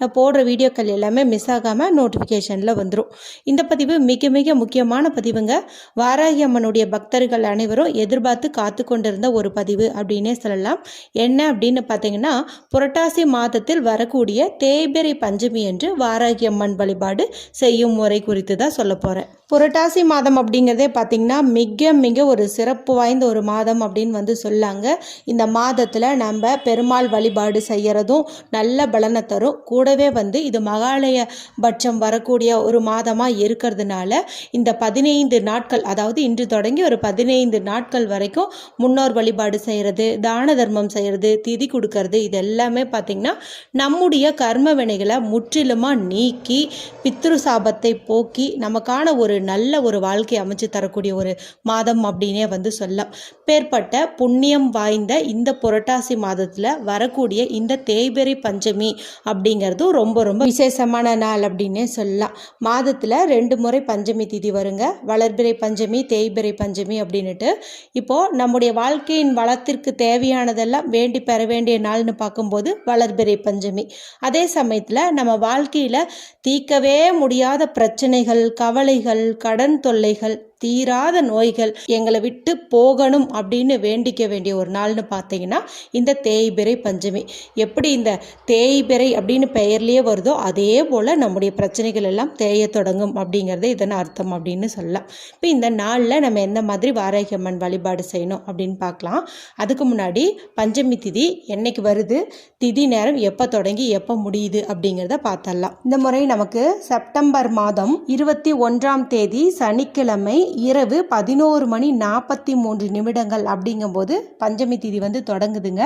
நான் போடுற வீடியோக்கள் எல்லாமே மிஸ் ஆகாமல் நோட்டிஃபிகேஷனில் வந்துடும் இந்த பதிவு மிக மிக முக்கியமான பதிவுங்க. வாராகி அம்மனுடைய பக்தர்கள் அனைவரும் எதிர்பார்த்து காத்து கொண்டிருந்த ஒரு பதிவு அப்படின்னே சொல்லலாம். என்ன அப்படின்னு பார்த்தீங்கன்னா புரட்டாசி மாதத்தில் வரக்கூடிய தேய்பிறை பஞ்சமி என்று வாராகி அம்மன் வழிபாடு செய்யும் முறை குறித்து தான் சொல்ல போகிறேன் புரட்டாசி மாதம் அப்படிங்கிறதே பார்த்திங்கன்னா மிக மிக ஒரு சிறப்பு வாய்ந்த ஒரு மாதம் அப்படின்னு வந்து சொல்லாங்க. இந்த மாதத்தில் நம்ம பெருமாள் வழிபாடு செய்கிறதும் நல்ல பலனை தரும். கூட கூடவே வந்து இது மகாலய பட்சம் வரக்கூடிய ஒரு மாதமாக இருக்கிறதுனால இந்த பதினைந்து நாட்கள் அதாவது இன்று தொடங்கி ஒரு பதினைந்து நாட்கள் வரைக்கும் முன்னோர் வழிபாடு செய்கிறது தான தர்மம் செய்கிறது திதி கொடுக்கறது இது எல்லாமே பார்த்திங்கன்னா நம்முடைய கர்ம வினைகளை முற்றிலுமாக நீக்கி பித்ரு சாபத்தை போக்கி நமக்கான ஒரு நல்ல ஒரு வாழ்க்கை அமைச்சு தரக்கூடிய ஒரு மாதம் அப்படின்னே வந்து சொல்லலாம். பேர்பட்ட புண்ணியம் வாய்ந்த இந்த புரட்டாசி மாதத்தில் வரக்கூடிய இந்த தேய்பெரி பஞ்சமி அப்படிங்கிறது அப்படிங்கிறதும் ரொம்ப ரொம்ப விசேஷமான நாள் அப்படின்னே சொல்லலாம். மாதத்தில் ரெண்டு முறை பஞ்சமி திதி வருங்க. வளர்பிறை பஞ்சமி தேய்பிறை பஞ்சமி அப்படின்னுட்டு. இப்போது நம்முடைய வாழ்க்கையின் வளத்திற்கு தேவையானதெல்லாம் வேண்டி பெற வேண்டிய நாள்னு பார்க்கும்போது வளர்பிறை பஞ்சமி. அதே சமயத்தில் நம்ம வாழ்க்கையில் தீர்க்கவே முடியாத பிரச்சனைகள் கவலைகள் கடன் தொல்லைகள் தீராத நோய்கள் எங்களை விட்டு போகணும் அப்படின்னு வேண்டிக்க வேண்டிய ஒரு நாள்னு பார்த்தீங்கன்னா இந்த தேய்பிறை பஞ்சமி. எப்படி இந்த தேய்பிறை அப்படின்னு பெயர்லேயே வருதோ அதே போல் நம்முடைய பிரச்சனைகள் எல்லாம் தேய தொடங்கும் அப்படிங்கிறது இதன் அர்த்தம் அப்படின்னு சொல்லலாம். இப்போ இந்த நாளில் நம்ம எந்த மாதிரி வாராகியம்மன் வழிபாடு செய்யணும் அப்படின்னு பார்க்கலாம். அதுக்கு முன்னாடி பஞ்சமி திதி என்னைக்கு வருது திதி நேரம் எப்போ தொடங்கி எப்போ முடியுது அப்படிங்கிறத பார்த்தரலாம் இந்த முறை நமக்கு செப்டம்பர் மாதம் இருபத்தி ஒன்றாம் தேதி சனிக்கிழமை இரவு பதினோரு மணி நாற்பத்தி மூன்று நிமிடங்கள் அப்படிங்கும்போது பஞ்சமி திதி வந்து தொடங்குதுங்க.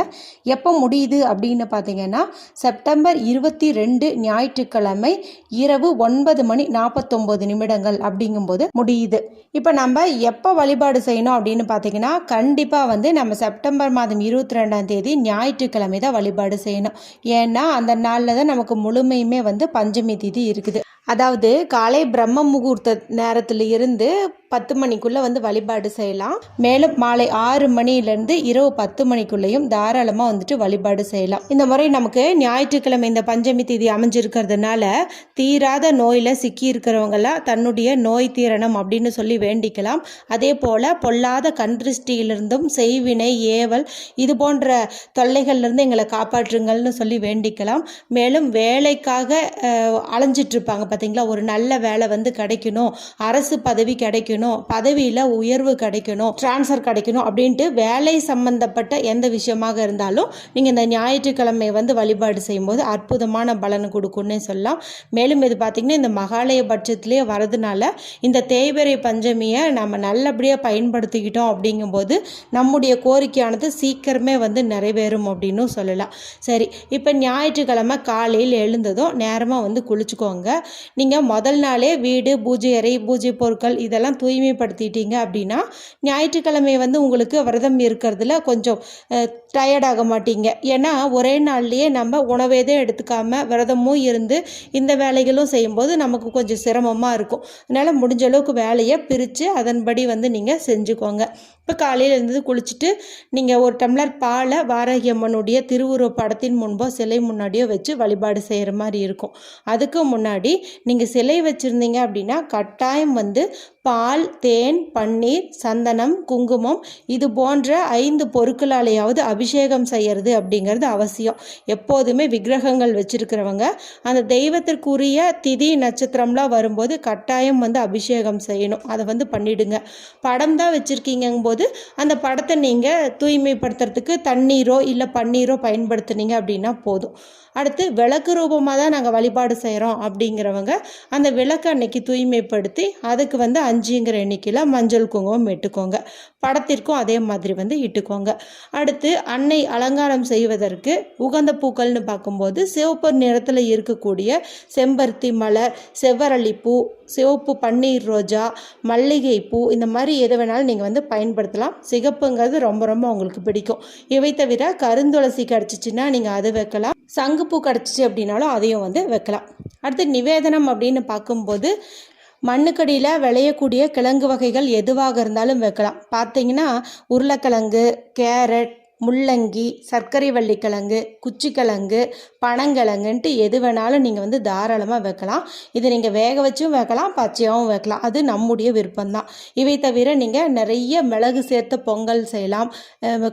எப்போ முடியுது அப்படின்னு பார்த்தீங்கன்னா செப்டம்பர் இருபத்தி ரெண்டு ஞாயிற்றுக்கிழமை இரவு ஒன்பது மணி நாற்பத்தொம்போது நிமிடங்கள் அப்படிங்கும்போது முடியுது. இப்போ நம்ம எப்போ வழிபாடு செய்யணும் அப்படின்னு பார்த்தீங்கன்னா கண்டிப்பாக வந்து நம்ம செப்டம்பர் மாதம் இருபத்தி ரெண்டாம் தேதி ஞாயிற்றுக்கிழமை தான் வழிபாடு செய்யணும். ஏன்னா அந்த நாளில் தான் நமக்கு முழுமையுமே வந்து பஞ்சமி திதி இருக்குது. அதாவது காலை பிரம்ம முகூர்த்த நேரத்தில் இருந்து பத்து மணிக்குள்ளே வந்து வழிபாடு செய்யலாம். மேலும் மாலை ஆறு மணிலேருந்து இரவு பத்து மணிக்குள்ளேயும் தாராளமாக வந்துட்டு வழிபாடு செய்யலாம். இந்த முறை நமக்கு ஞாயிற்றுக்கிழமை இந்த பஞ்சமி தேதி அமைஞ்சிருக்கிறதுனால தீராத நோயில் சிக்கி இருக்கிறவங்கெல்லாம் தன்னுடைய நோய் தீரணம் அப்படின்னு சொல்லி வேண்டிக்கலாம். அதே போல் பொல்லாத கண் திருஷ்டியிலிருந்தும் செய்வினை ஏவல் இது போன்ற தொல்லைகள்லேருந்து எங்களை காப்பாற்றுங்கள்னு சொல்லி வேண்டிக்கலாம். மேலும் வேலைக்காக அலைஞ்சிட்டு இருப்பாங்க பார்த்தீங்களா ஒரு நல்ல வேலை வந்து கிடைக்கணும் அரசு பதவி கிடைக்கணும் பதவியில் உயர்வு கிடைக்கணும் ட்ரான்ஸ்ஃபர் கிடைக்கணும் அப்படின்ட்டு வேலை சம்பந்தப்பட்ட எந்த விஷயமாக இருந்தாலும் நீங்கள் இந்த ஞாயிற்றுக்கிழமை வந்து வழிபாடு செய்யும்போது அற்புதமான பலன் கொடுக்கும்னே சொல்லலாம். மேலும் இது பார்த்திங்கன்னா இந்த மகாலய பட்சத்திலே வரதுனால இந்த தேய்பிறை பஞ்சமியை நம்ம நல்லபடியாக பயன்படுத்திக்கிட்டோம் அப்படிங்கும்போது நம்முடைய கோரிக்கையானது சீக்கிரமே வந்து நிறைவேறும் அப்படின்னு சொல்லலாம். சரி இப்போ ஞாயிற்றுக்கிழமை காலையில் எழுந்ததும் நேரமாக வந்து குளிச்சுக்கோங்க. நீங்கள் முதல் நாளே வீடு பூஜை அறை பூஜை பொருட்கள் இதெல்லாம் தூய்மைப்படுத்திட்டீங்க அப்படின்னா ஞாயிற்றுக்கிழமை வந்து உங்களுக்கு விரதம் இருக்கிறதுல கொஞ்சம் டயர்டாக மாட்டீங்க. ஏன்னா ஒரே நாள்லேயே நம்ம உணவே தான் எடுத்துக்காமல் விரதமும் இருந்து இந்த வேலைகளும் செய்யும்போது நமக்கு கொஞ்சம் சிரமமாக இருக்கும். அதனால் முடிஞ்ச அளவுக்கு வேலையை பிரித்து அதன்படி வந்து நீங்கள் செஞ்சுக்கோங்க. இப்போ காலையில் இருந்து குளிச்சுட்டு நீங்கள் ஒரு டம்ளர் பாலை வாராகி அம்மனுடைய திருவுருவ படத்தின் முன்போ சிலை முன்னாடியோ வச்சு வழிபாடு செய்கிற மாதிரி இருக்கும். அதுக்கு முன்னாடி நீங்கள் சிலை வச்சுருந்தீங்க அப்படின்னா கட்டாயம் வந்து பால் தேன் பன்னீர் சந்தனம் குங்குமம் இது போன்ற ஐந்து பொருட்களாலேயாவது அபிஷேகம் செய்கிறது அப்படிங்கிறது அவசியம். எப்போதுமே விக்கிரகங்கள் வச்சுருக்கிறவங்க அந்த தெய்வத்திற்குரிய திதி நட்சத்திரம்லாம் வரும்போது கட்டாயம் வந்து அபிஷேகம் செய்யணும். அதை வந்து பண்ணிடுங்க. படம் தான் வச்சுருக்கீங்கும் போது அந்த படத்தை நீங்கள் தூய்மைப்படுத்துறதுக்கு தண்ணீரோ இல்லை பன்னீரோ பயன்படுத்துனீங்க அப்படின்னா போதும். அடுத்து விளக்கு ரூபமாக தான் நாங்கள் வழிபாடு செய்கிறோம் அப்படிங்கிறவங்க அந்த விளக்கு அன்னைக்கு தூய்மைப்படுத்தி அதுக்கு வந்து அஞ்சுங்கிற எண்ணிக்கையில் மஞ்சள் குங்குமம் இட்டுக்கோங்க. படத்திற்கும் அதே மாதிரி வந்து இட்டுக்கோங்க. அடுத்து அன்னை அலங்காரம் செய்வதற்கு உகந்த பூக்கள்னு பார்க்கும்போது சிவப்பு நிறத்தில் இருக்கக்கூடிய செம்பருத்தி மலர் செவ்வரளிப்பூ சிவப்பு பன்னீர் ரோஜா மல்லிகை பூ இந்த மாதிரி எது வேணாலும் நீங்கள் வந்து பயன்படுத்தலாம். சிகப்புங்கிறது ரொம்ப ரொம்ப உங்களுக்கு பிடிக்கும். இவை தவிர கருந்துளசி கிடச்சிச்சின்னா நீங்கள் அது வைக்கலாம். சங்குப்பூ கிடச்சிச்சு அப்படின்னாலும் அதையும் வந்து வைக்கலாம். அடுத்து நிவேதனம் அப்படின்னு பார்க்கும்போது மண்ணுக்கடியில் விளையக்கூடிய கிழங்கு வகைகள் எதுவாக இருந்தாலும் வைக்கலாம். பார்த்தீங்கன்னா உருளைக்கிழங்கு கேரட் முள்ளங்கி சர்க்கரை வள்ளிக்கிழங்கு குச்சிக்கிழங்கு பனங்கிழங்குன்ட்டு எது வேணாலும் நீங்கள் வந்து தாராளமாக வைக்கலாம். இது நீங்கள் வேக வச்சும் வைக்கலாம் பச்சையாகவும் வைக்கலாம். அது நம்முடைய விருப்பம்தான். இவை தவிர நீங்கள் நிறைய மிளகு சேர்த்த பொங்கல் செய்யலாம்.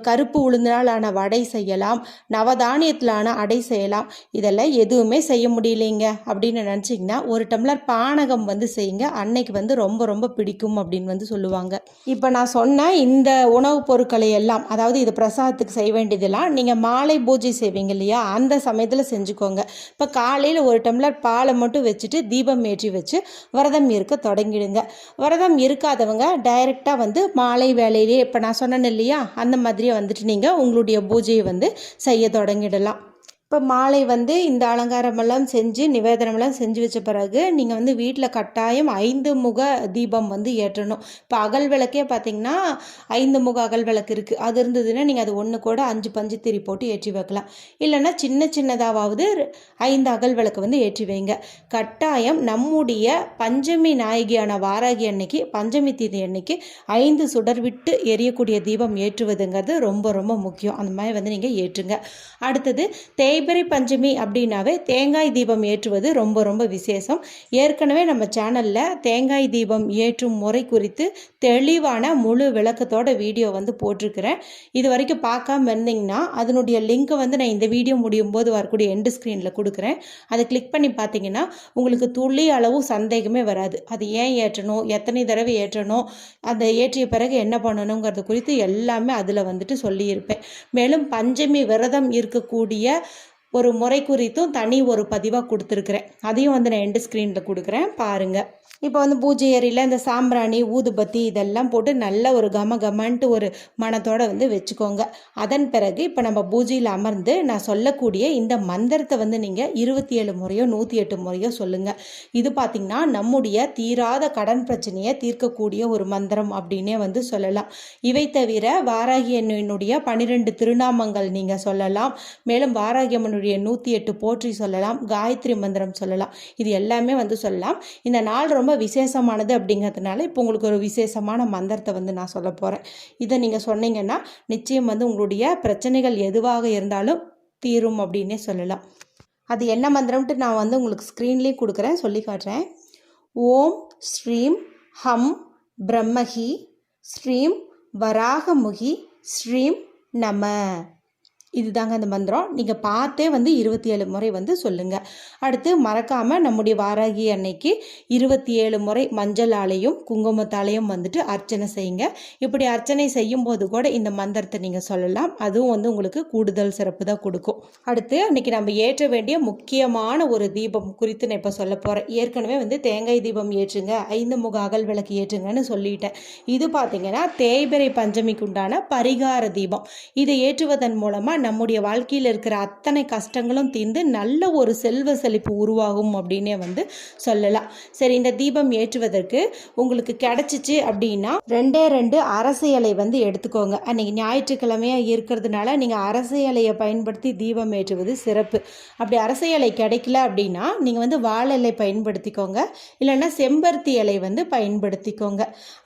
கருப்பு உளுந்தினால் ஆன வடை செய்யலாம். நவதானியத்திலான அடை செய்யலாம். இதெல்லாம் எதுவுமே செய்ய முடியலைங்க. அப்படின்னு நினச்சிங்கன்னா ஒரு டம்ளர் பானகம் வந்து செய்யுங்க. அன்னைக்கு வந்து ரொம்ப ரொம்ப பிடிக்கும் அப்படின்னு வந்து சொல்லுவாங்க. இப்போ நான் சொன்ன இந்த உணவுப் பொருட்களை எல்லாம் அதாவது இது பிரசாத் பிரசாதத்துக்கு செய்ய வேண்டியதெல்லாம் நீங்கள் மாலை பூஜை செய்வீங்க இல்லையா? அந்த சமயத்தில் செஞ்சுக்கோங்க. இப்போ காலையில் ஒரு டம்ளர் பாலை மட்டும் வச்சுட்டு தீபம் ஏற்றி வச்சு விரதம் இருக்க தொடங்கிடுங்க. விரதம் இருக்காதவங்க டைரெக்டாக வந்து மாலை வேலையிலே இப்போ நான் சொன்னேன் இல்லையா? அந்த மாதிரியே வந்துட்டு நீங்கள் உங்களுடைய பூஜையை வந்து செய்ய தொடங்கிடலாம். இப்போ மாலை வந்து இந்த அலங்காரமெல்லாம் செஞ்சு நிவேதனமெல்லாம் செஞ்சு வச்ச பிறகு நீங்கள் வந்து வீட்டில் கட்டாயம் ஐந்து முக தீபம் வந்து ஏற்றணும். இப்போ அகல் விளக்கே பார்த்தீங்கன்னா ஐந்து முக அகல் விளக்கு இருக்குது அது இருந்ததுன்னா நீங்கள் அது ஒன்று கூட அஞ்சு பஞ்சு திரி போட்டு ஏற்றி வைக்கலாம். இல்லைன்னா சின்ன சின்னதாவது ஐந்து அகல் விளக்கு வந்து ஏற்றி வைங்க. கட்டாயம் நம்முடைய பஞ்சமி நாயகியான வாராகி அன்னைக்கு பஞ்சமி தீதி அன்னைக்கு ஐந்து சுடர் விட்டு எரியக்கூடிய தீபம் ஏற்றுவதுங்கிறது ரொம்ப ரொம்ப முக்கியம். அந்த மாதிரி வந்து நீங்கள் ஏற்றுங்க. அடுத்தது தே தேய்பிறை பஞ்சமி அப்படின்னாவே தேங்காய் தீபம் ஏற்றுவது ரொம்ப ரொம்ப விசேஷம். ஏற்கனவே நம்ம சேனலில் தேங்காய் தீபம் ஏற்றும் முறை குறித்து தெளிவான முழு விளக்கத்தோட வீடியோ வந்து போட்டிருக்கிறேன். இது வரைக்கும் பார்க்காம இருந்தீங்கன்னா அதனுடைய லிங்க்கை வந்து நான் இந்த வீடியோ முடியும் போது வரக்கூடிய எண்டு ஸ்க்ரீனில் கொடுக்குறேன். அதை கிளிக் பண்ணி பார்த்தீங்கன்னா உங்களுக்கு துளி அளவும் சந்தேகமே வராது. அது ஏன் ஏற்றணும்? எத்தனை தடவை ஏற்றணும்? அந்த ஏற்றிய பிறகு என்ன பண்ணணுங்கிறது குறித்து எல்லாமே அதில் வந்துட்டு சொல்லியிருப்பேன். மேலும் பஞ்சமி விரதம் இருக்கக்கூடிய ஒரு முறை குறித்தும் தனி ஒரு பதிவாக கொடுத்துருக்குறேன். அதையும் வந்து நான் எண்டு ஸ்க்ரீனில் கொடுக்குறேன். பாருங்கள் இப்போ வந்து பூஜை ஏரியில் இந்த சாம்பிராணி ஊதுபத்தி இதெல்லாம் போட்டு நல்ல ஒரு கம கமன்ட்டு ஒரு மனத்தோடு வந்து வச்சுக்கோங்க. அதன் பிறகு இப்போ நம்ம பூஜையில் அமர்ந்து நான் சொல்லக்கூடிய இந்த மந்திரத்தை வந்து நீங்கள் இருபத்தி ஏழு முறையோ நூற்றி எட்டு முறையோ சொல்லுங்கள் இது பார்த்திங்கன்னா நம்முடைய தீராத கடன் பிரச்சனையை தீர்க்கக்கூடிய ஒரு மந்திரம் அப்படின்னே வந்து சொல்லலாம். இவை தவிர வாராகி பனிரெண்டு பன்னிரெண்டு திருநாமங்கள் நீங்கள் சொல்லலாம். மேலும் வாராகி அம்மனுடைய நூற்றி எட்டு போற்றி சொல்லலாம் காயத்ரி மந்திரம் சொல்லலாம். இது எல்லாமே வந்து சொல்லலாம். இந்த நாள் ரொம்ப விசேஷமானது அப்படிங்கிறதுனால இப்போ உங்களுக்கு ஒரு விசேஷமான மந்திரத்தை வந்து நான் சொல்ல போகிறேன் இதை நீங்கள் சொன்னீங்கன்னா நிச்சயம் வந்து உங்களுடைய பிரச்சனைகள் எதுவாக இருந்தாலும் தீரும் அப்படின்னே சொல்லலாம். அது என்ன மந்திரம்ட்டு நான் வந்து உங்களுக்கு ஸ்க்ரீன்லேயும் கொடுக்குறேன் சொல்லி காட்டுறேன். ஓம் ஸ்ரீம் ஹம் பிரம்மஹி ஸ்ரீம் வராகமுகி ஸ்ரீம் நம. இதுதாங்க அந்த மந்திரம். நீங்கள் பார்த்தே வந்து இருபத்தி ஏழு முறை வந்து சொல்லுங்கள் அடுத்து மறக்காமல் நம்முடைய வாராகி அன்னைக்கு இருபத்தி ஏழு முறை மஞ்சளாலையும் குங்குமத்தாலையும் வந்துட்டு அர்ச்சனை செய்யுங்க. இப்படி அர்ச்சனை செய்யும் போது கூட இந்த மந்திரத்தை நீங்கள் சொல்லலாம். அதுவும் வந்து உங்களுக்கு கூடுதல் சிறப்பு தான் கொடுக்கும். அடுத்து அன்னைக்கு நம்ம ஏற்ற வேண்டிய முக்கியமான ஒரு தீபம் குறித்து நான் இப்போ சொல்ல போகிறேன் ஏற்கனவே வந்து தேங்காய் தீபம் ஏற்றுங்க ஐந்து முக அகல் விளக்கு ஏற்றுங்கன்னு சொல்லிட்டேன். இது பார்த்தீங்கன்னா தேய்பிரை பஞ்சமிக்கு உண்டான பரிகார தீபம். இதை ஏற்றுவதன் மூலமாக நம்முடைய வாழ்க்கையில் இருக்கிற அத்தனை கஷ்டங்களும் தீர்ந்து நல்ல ஒரு செல்வ செழிப்பு உருவாகும் அப்படின்னே வந்து சொல்லலாம். சரி இந்த தீபம் ஏற்றுவதற்கு உங்களுக்கு கிடைச்சிச்சு அப்படின்னா ரெண்டே ரெண்டு அரசு இலை வந்து எடுத்துக்கோங்க. அன்றைக்கி ஞாயிற்றுக்கிழமையாக இருக்கிறதுனால நீங்கள் அரசு இலையை பயன்படுத்தி தீபம் ஏற்றுவது சிறப்பு. அப்படி அரசு இலை கிடைக்கல அப்படின்னா நீங்கள் வந்து வாழலை இலை பயன்படுத்திக்கோங்க. இல்லைன்னா செம்பருத்தி இலை வந்து பயன்படுத்திக்கோங்க.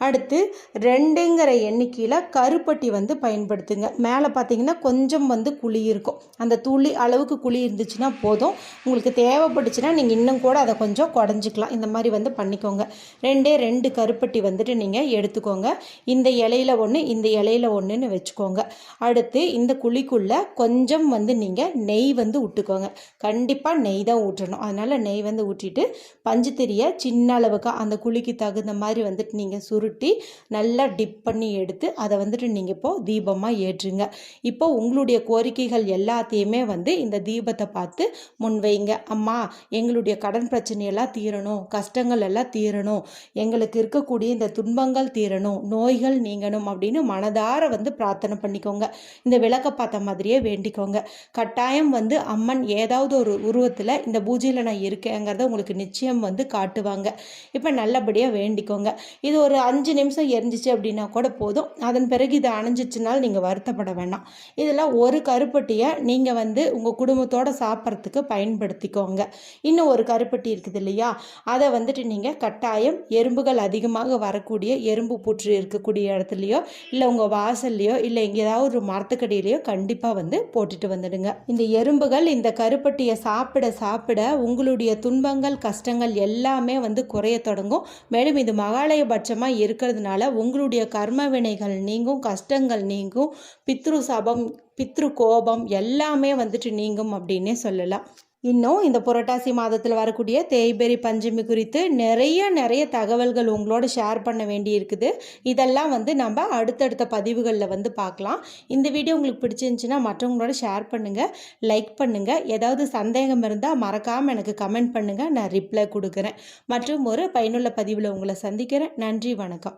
அடுத்து ரெண்டுங்கிற எண்ணிக்கையில் கருப்பட்டி வந்து பயன்படுத்துங்க. மேலே பார்த்தீங்கன்னா கொஞ்சம் வந்து வந்து குழி இருக்கும். அந்த துளி அளவுக்கு குழி இருந்துச்சுன்னா போதும். உங்களுக்கு தேவைப்பட்டுச்சுன்னா நீங்கள் இன்னும் கூட அதை கொஞ்சம் குடஞ்சிக்கலாம். இந்த மாதிரி வந்து பண்ணிக்கோங்க. ரெண்டே ரெண்டு கருப்பட்டி வந்துட்டு நீங்கள் எடுத்துக்கோங்க. இந்த இலையில ஒன்று இந்த இலையில ஒன்றுன்னு வச்சுக்கோங்க. அடுத்து இந்த குழிக்குள்ளே கொஞ்சம் வந்து நீங்கள் நெய் வந்து விட்டுக்கோங்க கண்டிப்பாக நெய் தான் ஊற்றணும் அதனால் நெய் வந்து ஊற்றிட்டு பஞ்சுத்திரியை சின்ன அளவுக்கு அந்த குழிக்கு தகுந்த மாதிரி வந்துட்டு நீங்கள் சுருட்டி நல்லா டிப் பண்ணி எடுத்து அதை வந்துட்டு நீங்கள் இப்போது தீபமாக ஏற்றுங்க. இப்போ உங்களுடைய கோரிக்கைகள் எல்லாத்தையுமே வந்து இந்த தீபத்தை பார்த்து முன்வைங்க. அம்மா எங்களுடைய கடன் பிரச்சனையெல்லாம் தீரணும் கஷ்டங்கள் எல்லாம் தீரணும் எங்களுக்கு இருக்கக்கூடிய இந்த துன்பங்கள் தீரணும் நோய்கள் நீங்கணும் அப்படின்னு மனதார வந்து பிரார்த்தனை பண்ணிக்கோங்க. இந்த விளக்கை பார்த்த மாதிரியே வேண்டிக்கோங்க. கட்டாயம் வந்து அம்மன் ஏதாவது ஒரு உருவத்தில் இந்த பூஜையில் நான் இருக்கேங்கிறத உங்களுக்கு நிச்சயம் வந்து காட்டுவாங்க. இப்போ நல்லபடியாக வேண்டிக்கோங்க. இது ஒரு அஞ்சு நிமிஷம் எரிஞ்சிச்சு அப்படின்னா கூட போதும். அதன் பிறகு இது அணைஞ்சிச்சுனாலும் நீங்கள் வருத்தப்பட வேண்டாம். இதெல்லாம் ஒரு கருப்பட்டியை நீங்கள் வந்து உங்கள் குடும்பத்தோடு சாப்பிட்றதுக்கு பயன்படுத்திக்கோங்க. இன்னும் ஒரு கருப்பட்டி இருக்குது இல்லையா? அதை வந்துட்டு நீங்கள் கட்டாயம் எறும்புகள் அதிகமாக வரக்கூடிய எறும்பு புற்று இருக்கக்கூடிய இடத்துலையோ இல்லை உங்கள் வாசல்லையோ இல்லை எங்கே ஏதாவது ஒரு மரத்துக்கடியிலையோ கண்டிப்பாக வந்து போட்டுட்டு வந்துடுங்க. இந்த எறும்புகள் இந்த கருப்பட்டியை சாப்பிட சாப்பிட உங்களுடைய துன்பங்கள் கஷ்டங்கள் எல்லாமே வந்து குறைய தொடங்கும். மேலும் இது மகாலயபட்சமாக இருக்கிறதுனால உங்களுடைய கர்ம வினைகள் நீங்கும் கஷ்டங்கள் நீங்கும் பித்ரு சாபம் பித்ரு கோபம் எல்லாமே வந்துட்டு நீங்கும் அப்படின்னே சொல்லலாம். இன்னும் இந்த புரட்டாசி மாதத்தில் வரக்கூடிய தேய்பெரி பஞ்சமி குறித்து நிறைய நிறைய தகவல்கள் உங்களோட ஷேர் பண்ண வேண்டி இருக்குது இதெல்லாம் வந்து நம்ம அடுத்தடுத்த பதிவுகளில் வந்து பார்க்கலாம். இந்த வீடியோ உங்களுக்கு பிடிச்சிருந்துச்சுன்னா மற்றவங்களோட ஷேர் பண்ணுங்கள் லைக் பண்ணுங்கள் ஏதாவது சந்தேகம் இருந்தால் மறக்காமல் எனக்கு கமெண்ட் பண்ணுங்கள் நான் ரிப்ளை கொடுக்குறேன். மற்றும் ஒரு பயனுள்ள பதிவில் உங்களை சந்திக்கிறேன். நன்றி வணக்கம்.